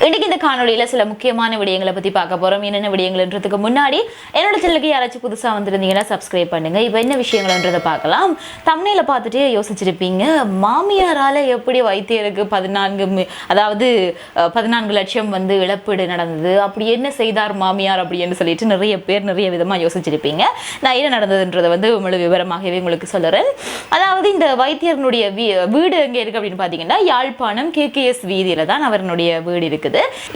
இன்னைக்கு இந்த காணொளியில சில முக்கியமான விடயங்களை பத்தி பார்க்க போறோம். என்னென்ன விடயங்கள்ன்றதுக்கு முன்னாடி என்னோட சேனலுக்கு யாராச்சும் புதுசா வந்திருந்தீங்கன்னா சப்ஸ்கிரைப் பண்ணுங்க. இப்போ என்ன விஷயங்கள்ன்றதை பார்க்கலாம். தமிழில் பார்த்துட்டே யோசிச்சிருப்பீங்க. மாமியாரால எப்படி வைத்தியருக்கு பதினான்கு அதாவது பதினான்கு லட்சம் வந்து இழப்பீடு நடந்தது. அப்படி என்ன செய்தார் மாமியார் அப்படின்னு சொல்லிட்டு நிறைய பேர் நிறைய விதமாக யோசிச்சிருப்பீங்க. நான் என்ன நடந்ததுன்றதை வந்து முழு விவரமாகவே உங்களுக்கு சொல்லுறேன். அதாவது இந்த வைத்தியர்களுடைய வீ- வீடு எங்கே இருக்கு அப்படின்னு பார்த்தீங்கன்னா யாழ்ப்பாணம் கேகேஎஸ் வீதியில தான் அவருடைய வீடு இருக்குது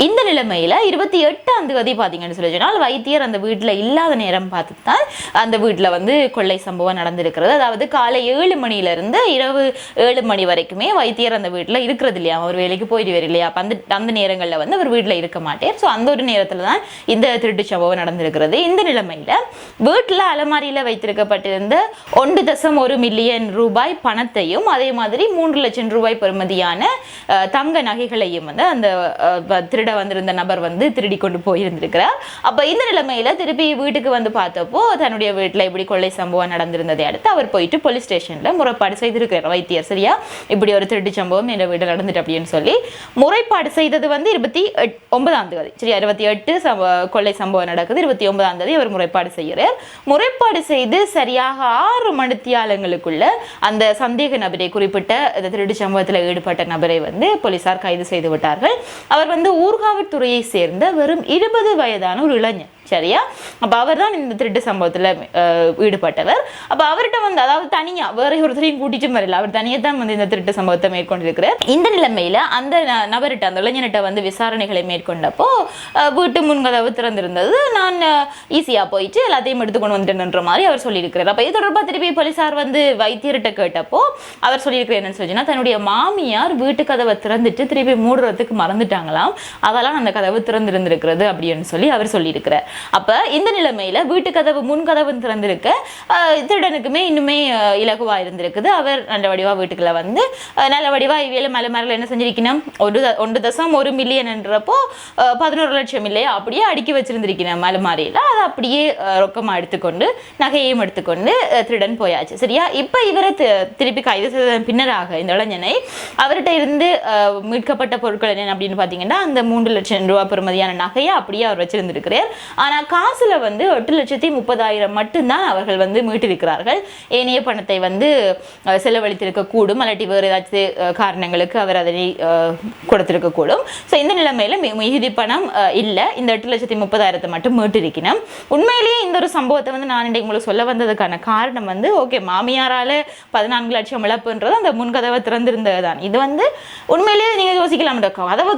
இந்த நிலைமையில இருபத்தி எட்டாம் தேதி பார்த்தீங்கன்னு சொல்லி சொன்னால் வைத்தியர் அந்த வீட்டில் இல்லாத நேரம் பார்த்து தான் அந்த வீட்டில் வந்து கொள்ளை சம்பவம் நடந்திருக்கிறது. அதாவது காலை ஏழு மணில இருந்து இரவு ஏழு மணி வரைக்குமே வைத்தியர் அந்த வீட்டில் இருக்கிறது இல்லையா? அவர் வேலைக்கு போயிடுவார் இல்லையா? அப்ப அந்த அந்த நேரங்களில் வந்து அவர் வீட்டில் இருக்க மாட்டார். ஸோ அந்த ஒரு நேரத்துல தான் இந்த திருட்டு சம்பவம் நடந்திருக்கிறது. இந்த நிலைமையில வீட்டில் அலமாரியில வைத்திருக்கப்பட்டிருந்த ஒன்று தசம் ஒரு மில்லியன் ரூபாய் பணத்தையும் அதே மாதிரி மூன்று லட்சம் ரூபாய் பெறுமதியான தங்க நகைகளையும் வந்து அந்த திருட வந்திருந்த நபர் வந்து திருடி கொண்டு போயிருந்திருக்கிறார். அப்ப இந்த நிலைமையில திருப்பி வீட்டுக்கு வந்து பார்த்தப்போ தன்னுடைய வீட்டில் இப்படி கொள்ளை சம்பவம் நடந்திருந்ததை அடுத்து அவர் போயிட்டு போலீஸ் ஸ்டேஷன்ல முறைப்பாடு செய்திருக்கிறார். வைத்தியர் சரியா? இப்படி ஒரு திருட்டு சம்பவம் இந்த வீடு நடந்துட்டு அப்படின்னு சொல்லி முறைப்பாடு செய்தது வந்து இருபத்தி எட்- ஒன்பதாம் தேதி சரியா? இருபத்தி எட்டு கொள்ளை சம்பவம் நடக்குது. இருபத்தி ஒன்பதாம் தேதி அவர் முறைப்பாடு செய்கிறார். முறைப்பாடு செய்து சரியாக ஆறு மணித்தியாலங்களுக்குள்ள அந்த சந்தேக நபரை குறிப்பிட்ட இந்த திருட்டு சம்பவத்தில் ஈடுபட்ட நபரை வந்து போலீசார் கைது செய்து விட்டார்கள். அவர் வந்து ஊர்காவற்துறையை சேர்ந்த வெறும் இருபது வயதான ஒரு இளைஞன். சரியா? அப்போ அவர் தான் இந்த திருட்டு சம்பவத்தில் ஈடுபட்டவர். அப்போ அவர்கிட்ட வந்து அதாவது தனியாக வேற ஒருத்தரையும் கூட்டிட்டு வரல. அவர் தனியாக தான் வந்து இந்த திருட்டு சம்பவத்தை மேற்கொண்டிருக்கிறார். இந்த நிலைமையில் அந்த ந- நபர்கிட்ட அந்த இளைஞர்கிட்ட வந்து விசாரணைகளை மேற்கொண்டப்போ வீட்டு முன்கதவு திறந்திருந்தது. நான் ஈஸியாக போயிட்டு எல்லாத்தையும் எடுத்து கொண்டு வந்துட்டேன்ற மாதிரி அவர் சொல்லியிருக்கிறார். அப்போ இது தொடர்பாக திருப்பி போலீசார் வந்து வைத்தியர்கிட்ட கேட்டப்போ அவர் சொல்லியிருக்கிறார் என்னன்னு சொல்லினா தன்னுடைய மாமியார் வீட்டு கதவை திறந்துட்டு திருப்பி மூடுறதுக்கு இருக்கலாம். அதெல்லாம் அந்த கதவு திறந்திருந்திருக்கிறது அப்படின்னு சொல்லி அவர் சொல்லியிருக்கிறார். அப்ப இந்த நிலைமையில வீட்டு கதவு முன் கதவு திறந்திருக்க. திருடனுக்குமே இன்னுமே இலகுவாக இலகுவா இருந்திருக்குது. அவர் நல்ல வடிவா வீட்டுக்குள்ள வந்து நல்ல வடிவாக இவியல மலை மரல என்ன செஞ்சிருக்கணும்? ஒரு ஒன்று தசம் ஒரு மில்லியன் என்றப்போ பதினோரு லட்சம் இல்லையா? அப்படியே அடுக்கி வச்சிருந்திருக்கணும் அலமாரியில அதை அப்படியே ரொக்கமாக ரொக்கமா எடுத்துக்கொண்டு நகையையும் எடுத்துக்கொண்டு திருடன் போயாச்சு. சரியா? இப்ப இவரை திருப்பி கைது செய்த பின்னராக இந்த இளைஞனை அவர்கிட்ட இருந்து மீட்கப்பட்ட பொருட்கள் என்ன அப்படின்னு பாத்தீங்கன்னா அந்த மூன்று லட்சம் ரூபாய் பெறுமதியான நகையை அப்படியே அவர் வச்சிருந்திருக்கிறார். ஆனா காசுல வந்து எட்டு லட்சத்தி முப்பதாயிரம் மட்டும்தான் அவர்கள் வந்து மீட்டிருக்கிறார்கள். ஏனைய பணத்தை வந்து செலவழித்திருக்க கூடும் அல்லாட்டி வேறு ஏதாச்சும் காரணங்களுக்கு அவர் அதனை அஹ், கொடுத்திருக்க கூடும் ஸோ இந்த நிலைமையில மிகுதி பணம் இல்லை இல்ல. இந்த எட்டு லட்சத்தி முப்பதாயிரத்தை மட்டும் மீட்டிருக்கணும். உண்மையிலேயே இந்த ஒரு சம்பவத்தை வந்து நான் இன்றைக்கு உங்களுக்கு சொல்ல வந்ததுக்கான காரணம் வந்து ஓகே மாமியாரால பதினான்கு லட்சம் இழப்புன்றது அந்த முன்கதவை திறந்திருந்தது தான் இது வந்து உண்மையிலேயே நீங்க யோசிக்கலாம் கதவை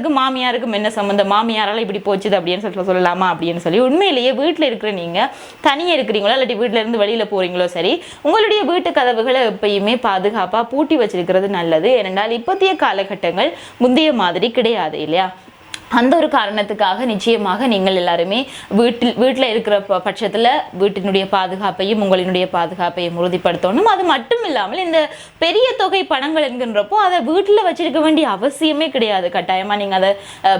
திறந்திருந்ததுக்கு மாமியாருக்கும் என்ன சம்மந்தம் மாமியாரால இப்படி போச்சுது அப்படின்னு சொல்லி சொல்லலாமா அப்படின்னு சொல்லி உண்மையிலேயே வீட்டில் இருக்கிற நீங்கள் தனியாக இருக்கிறீங்களோ இல்லாட்டி வீட்ல இருந்து வெளியில் போகிறீங்களோ சரி உங்களுடைய வீட்டு கதவுகளை எப்பயுமே பாதுகாப்பாக பூட்டி வச்சிருக்கிறது நல்லது. ஏனென்றால் இப்போத்திய காலகட்டங்கள் முந்தைய மாதிரி கிடையாது இல்லையா? அந்த ஒரு காரணத்துக்காக நிச்சயமாக நீங்கள் எல்லாருமே வீட்டில் வீட்டில் இருக்கிற ப- வீட்டினுடைய பாதுகாப்பையும் உங்களினுடைய பாதுகாப்பையும் உறுதிப்படுத்தணும். அது மட்டும் இல்லாமல் இந்த பெரிய தொகை பணங்கள் என்கின்றப்போ அதை வீட்டில் வச்சிருக்க வேண்டிய அவசியமே கிடையாது. கட்டாயமாக நீங்கள் அதை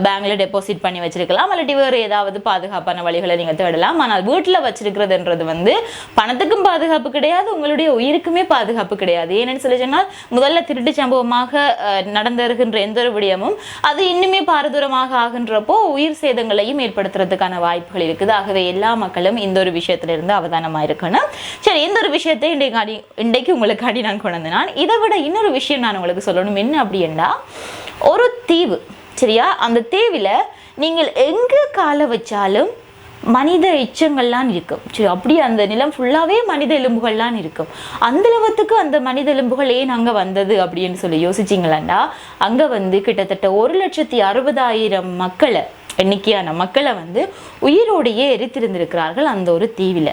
பேங்கில் டெபாசிட் பண்ணி வச்சிருக்கலாம். இல்லாட்டி வேறு ஏதாவது பாதுகாப்பான வழிகளை நீங்கள் தேடலாம். ஆனால் வீட்டில் வச்சிருக்கிறதுன்றது வந்து பணத்துக்கும் பாதுகாப்பு கிடையாது உங்களுடைய உயிருக்குமே பாதுகாப்பு கிடையாது. ஏன்னு சொல்லி சொன்னால் முதல்ல திருட்டு சம்பவமாக நடந்திருக்கின்ற எந்த ஒரு விடயமும் அது இன்னுமே பாரதூரமாக ஆகின்றப்போ உயிர் சேதங்களையும் ஏற்படுத்துறதுக்கான வாய்ப்புகள் இருக்குது. ஆகவே எல்லா மக்களும் இந்த ஒரு விஷயத்திலிருந்து அவதானமாக இருக்கணும் சரி இந்த ஒரு விஷயத்தை இன்றைக்கு அடி இன்றைக்கு உங்களுக்காண்டி நான் கொண்டு நான் இதை விட இன்னொரு விஷயம் நான் உங்களுக்கு சொல்லணும். என்ன அப்படின்னா ஒரு தீவு சரியா? அந்த தீவில் நீங்கள் எங்கே காலை வச்சாலும் மனித எச்சங்கள்லாம் இருக்கும். சரி அப்படியே அந்த நிலம் ஃபுல்லாகவே மனித எலும்புகள்லாம் இருக்கும். அந்த அளவுக்கு அந்த மனித எலும்புகள் ஏன் அங்கே வந்தது அப்படின்னு சொல்லி யோசிச்சிங்களா அங்கே வந்து கிட்டத்தட்ட ஒரு லட்சத்தி அறுபதாயிரம் மக்களை எண்ணிக்கையான மக்களை வந்து உயிரோடையே எரித்திருந்திருக்கிறார்கள் அந்த ஒரு தீவில்.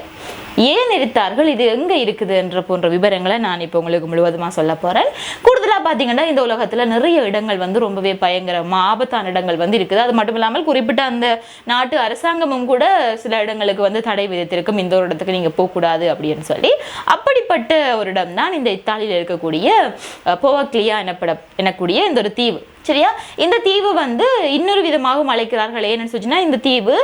ஏன் எடுத்தார்கள்? இது எங்கே இருக்குது என்ற போன்ற விவரங்களை நான் இப்போ உங்களுக்கு முழுவதுமாக சொல்ல போகிறேன் கூடுதலாக பார்த்தீங்கன்னா இந்த உலகத்தில் நிறைய இடங்கள் வந்து ரொம்பவே பயங்கரமாக ஆபத்தான இடங்கள் வந்து இருக்குது. அது மட்டும் இல்லாமல் குறிப்பிட்ட அந்த நாட்டு அரசாங்கமும் கூட சில இடங்களுக்கு வந்து தடை விதித்திருக்கும். இந்த ஒரு இடத்துக்கு நீங்கள் போகக்கூடாது அப்படின்னு சொல்லி. அப்படிப்பட்ட ஒரு இடம் தான் இந்த இத்தாலியில் இருக்கக்கூடிய போவக்லியா எனப்பட எனக்கூடிய இந்த ஒரு தீவு. சரியா? இந்த தீவு வந்து இன்னொரு விதமாகவும் அழைக்கிறார்கள் ஏன்னு சொன்னா இந்த தீவு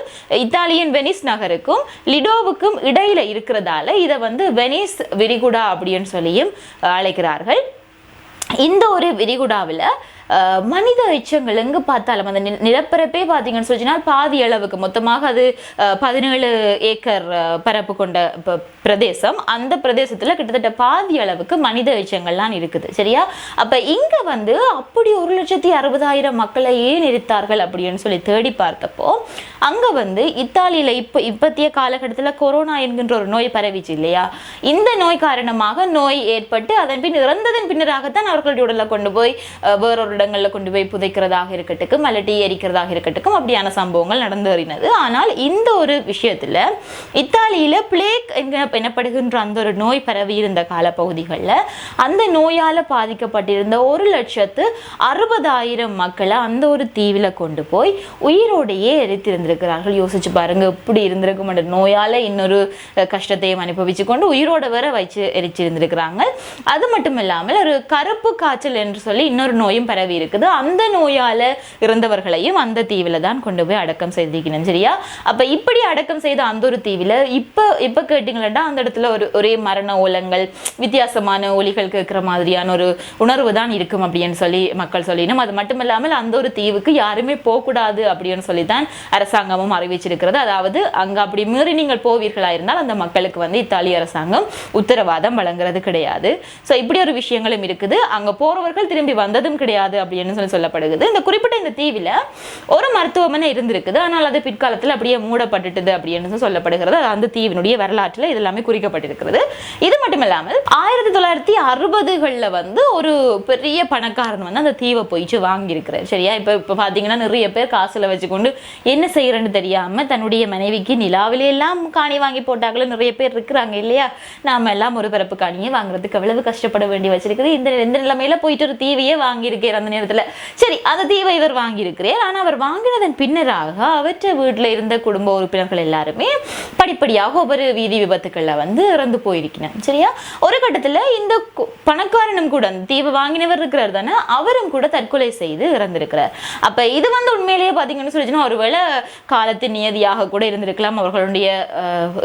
இத்தாலியன் வெனிஸ் நகருக்கும் லிடோவுக்கும் இடையில இருக்கிறதால இதை வந்து வெனிஸ் விரிகுடா அப்படின்னு சொல்லியும் அழைக்கிறார்கள். இந்த ஒரு விரிகுடாவில் மனித எச்சங்கள் எங்கே பார்த்தாலும் அந்த நிலப்பரப்பே பார்த்தீங்கன்னு சொல்லிச்சுன்னா பாதி அளவுக்கு மொத்தமாக அது பதினேழு ஏக்கர் பரப்பு கொண்ட ப- பிரதேசம். அந்த பிரதேசத்தில் கிட்டத்தட்ட பாதி அளவுக்கு மனித எச்சங்கள்லாம் இருக்குது. சரியா? அப்போ இங்கே வந்து அப்படி ஒரு லட்சத்தி அறுபதாயிரம் மக்களை ஏன் அப்படின்னு சொல்லி தேடி பார்த்தப்போ அங்கே வந்து இத்தாலியில் இப்போ இப்பத்திய காலகட்டத்தில் கொரோனா என்கின்ற ஒரு நோய் பரவிச்சு இல்லையா? இந்த நோய் காரணமாக நோய் ஏற்பட்டு அதன் பின் இறந்ததன் பின்னராகத்தான் அவர்களுடைய உடலை கொண்டு போய் வேறொரு இடங்களில் கொண்டு போய் புதைக்கிறதாக இருக்கட்டும் அல்லட்டி எரிக்கிறதாக இருக்கட்டும் அப்படியான சம்பவங்கள் நடந்து வருகிறது ஆனால் இந்த ஒரு விஷயத்தில் இத்தாலியில் பிளேக் எனப்படுகின்ற அந்த ஒரு நோய் பரவி இருந்த காலப்பகுதிகளில் அந்த நோயால் பாதிக்கப்பட்டிருந்த ஒரு லட்சத்து அறுபதாயிரம் மக்களை அந்த ஒரு தீவில் கொண்டு போய் உயிரோடையே எரித்திருந்திருக்கிறார்கள். யோசிச்சு பாருங்க இப்படி இருந்திருக்கும் அந்த நோயால் இன்னொரு கஷ்டத்தையும் அனுபவிச்சு கொண்டு உயிரோட வர வச்சு எரிச்சிருந்திருக்கிறாங்க. அது மட்டும் இல்லாமல் ஒரு கருப்பு காய்ச்சல் என்று சொல்லி இன்னொரு நோயும் பரவி இருக்குது. அந்த நோயால் இறந்தவர்களையும் அந்த தீவில் தான் கொண்டு போய் அடக்கம் செய்திருக்கணும் சரியா? அப்போ இப்படி அடக்கம் செய்த அந்த ஒரு தீவில் இப்போ இப்போ கேட்டிங்களா அந்த இடத்துல ஒரு ஒரே மரண ஓலங்கள் வித்தியாசமான ஒலிகள் கேட்குற மாதிரியான ஒரு உணர்வு தான் இருக்கும் அப்படின்னு சொல்லி மக்கள் சொல்லினோம். அது மட்டும் இல்லாமல் அந்த ஒரு தீவுக்கு யாருமே போகக்கூடாது அப்படின்னு சொல்லி தான் அரசாங்கமும் அறிவிச்சிருக்கிறது. அதாவது அங்கே அப்படி மீறி நீங்கள் போவீர்களா இருந்தால் அந்த மக்களுக்கு வந்து இத்தாலி அரசாங்கம் உத்தரவாதம் வழங்குறது கிடையாது. ஸோ இப்படி ஒரு விஷயங்களும் இருக்குது. அங்கே போறவர்கள் திரும்பி வந்ததும் கிடையாது. அப்படின்னு சொல்லி சொல்லப்படுகிறது. இந்த குறிப்பிட்ட இந்த தீவில் ஒரு மருத்துவமனை இருந்திருக்குது. ஆனால் அது பிற்காலத்தில் அப்படியே மூடப்பட்டுட்டுது அப்படின்னு சொல்லி சொல்லப்படுகிறது. அது அந்த தீவினுடைய வரலாற்றில் இது எல்லாமே குறிக்கப்பட்டிருக்கிறது. இது மட்டும் இல்லாமல் ஆயிரத்தி தொள்ளாயிரத்தி அறுபதுகளில் வந்து ஒரு பெரிய பணக்காரன் வந்து அந்த தீவை போயிட்டு வாங்கியிருக்கிறார். சரியா? இப்போ இப்போ பார்த்தீங்கன்னா நிறைய பேர் காசுல வச்சுக்கொண்டு என்ன செய்யறேன்னு தெரியாம தன்னுடைய மனைவிக்கு நிலாவிலே எல்லாம் காணி வாங்கி போட்டாங்களோ நிறைய பேர் இருக்கிறாங்க இல்லையா? நாம எல்லாம் ஒரு பிறப்பு காணியை வாங்குறதுக்கு எவ்வளவு கஷ்டப்பட வேண்டி வச்சிருக்குது. இந்த இந்த நிலைமையில போயிட்டு ஒரு தீவையே வாங்கியிருக்கார் அந்த நேரத்தில். சரி அந்த தீவை இவர் வாங்கியிருக்கிறார். ஆனால் அவர் வாங்கினதன் பின்னராக அவற்றை வீட்டில் இருந்த குடும்ப உறுப்பினர்கள் எல்லாருமே படிப்படியாக ஒவ்வொரு வீதி விபத்துக்களில் வந்து இறந்து போயிருக்கிறார் சரியா? ஒரு கட்டத்தில் இந்த பணக்காரனும் கூட அந்த தீவை வாங்கினவர் இருக்கிறார் தானே அவரும் கூட தற்கொலை செய்து இறந்திருக்கிறார். அப்போ இது வந்து உண்மையிலேயே பார்த்தீங்கன்னு சொல்லிச்சுன்னா ஒருவேளை காலத்தின் நியதியாக கூட இருந்திருக்கலாம் அவர்களுடைய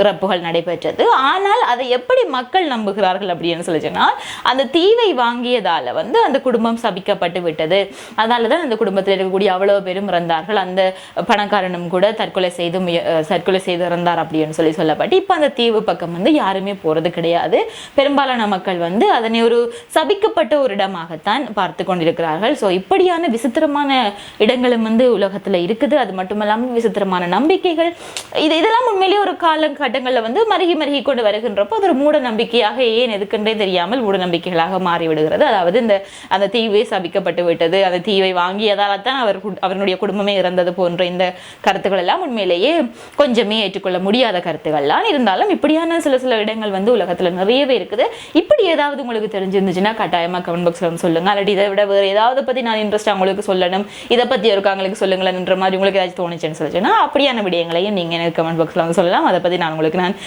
இறப்புகள் நடைபெற்றது. ஆனால் அதை எப்படி மக்கள் நம்புகிறார்கள் அப்படின்னு சொல்லிச்சுன்னா அந்த தீவை வாங்கியதால் வந்து அந்த குடும்பம் சபிக்கப்பட்டு விட்டது. அதனால தான் அந்த குடும்பத்தில் இருக்கக்கூடிய அவ்வளவு பேரும் இறந்தார்கள். அந்த பணக்காரனும் கூட தற்கொலை செய்து முய- தற்கொலை செய்து இறந்தார் அப்படின்னு சொல்லி சொல்லப்பட்டு இப்போ அந்த தீவு பக்கம் வந்து யாருமே போறது கிடையாது. பெரும்பாலான மக்கள் வந்து அதனை ஒரு சபிக்கப்பட்ட ஒரு இடமாகத்தான் பார்த்து கொண்டிருக்கிறார்கள். ஸோ இப்படியான விசித்திரமான இடங்களும் வந்து உலகத்துல இருக்குது. அது மட்டுமல்லாமல் விசித்திரமான நம்பிக்கைகள். இது இதெல்லாம் உண்மையிலேயே ஒரு காலகட்டங்களில் வந்து மருகி மருகி கொண்டு வருகின்றப்போ அது ஒரு மூட நம்பிக்கையாக ஏன் எதுக்குன்றே தெரியாமல் மூட நம்பிக்கைகளாக மாறிவிடுகிறது. அதாவது இந்த அந்த தீவே சபிக்கப்பட்டு விட்டது அந்த தீவை வாங்கியதால தான் அவர் அவருடைய குடும்பமே இறந்தது போன்ற இந்த கருத்துக்கள் எல்லாம் உண்மையிலேயே கொஞ்சமே ஏற்றுக்கொள்ள முடியாத கருத்துக்கள்லாம். இருந்தாலும் இப்படியான சில சில இடங்கள் வந்து உலகத்துல நிறையவே இருக்குது. இப்படி ஏதாவது உங்களுக்கு தெரிஞ்சிருந்துச்சுன்னா கட்டாயமாக கமெண்ட் பாக்ஸ்ல வந்து சொல்லுங்க. அல்லது இதை விட வேறு ஏதாவது பற்றி நான் இன்ட்ரெஸ்ட் உங்களுக்கு சொல்லணும். இதை பற்றி இருக்காங்களுக்கு சொல்லுங்களேன்ற மாதிரி உங்களுக்கு ஏதாச்சும் தோணுச்சுன்னு சொல்லிச்சுன்னா அப்படியான விடயங்களையும் நீங்க எனக்கு கமெண்ட் பாக்ஸில் வந்து சொல்லலாம். அதை பற்றி நான் உங்களுக்கு நான்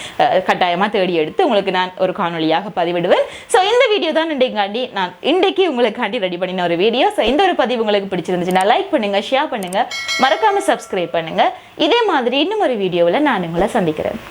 கட்டாயமாக கட்டாயமா தேடி எடுத்து உங்களுக்கு நான் ஒரு காணொலியாக பதிவிடுவேன். ஸோ இந்த வீடியோ தான் இன்றைக்காண்டி நான் இன்றைக்கு உங்களுக்காண்டி ரெடி பண்ணின ஒரு வீடியோ. ஸோ இந்த ஒரு பதிவு உங்களுக்கு பிடிச்சிருந்துச்சுன்னா லைக் பண்ணுங்க ஷேர் பண்ணுங்க. மறக்காம சப்ஸ்கிரைப் பண்ணுங்க. இதே மாதிரி இன்னும் ஒரு வீடியோவில் நான் உங்களை சந்திக்கிறேன்.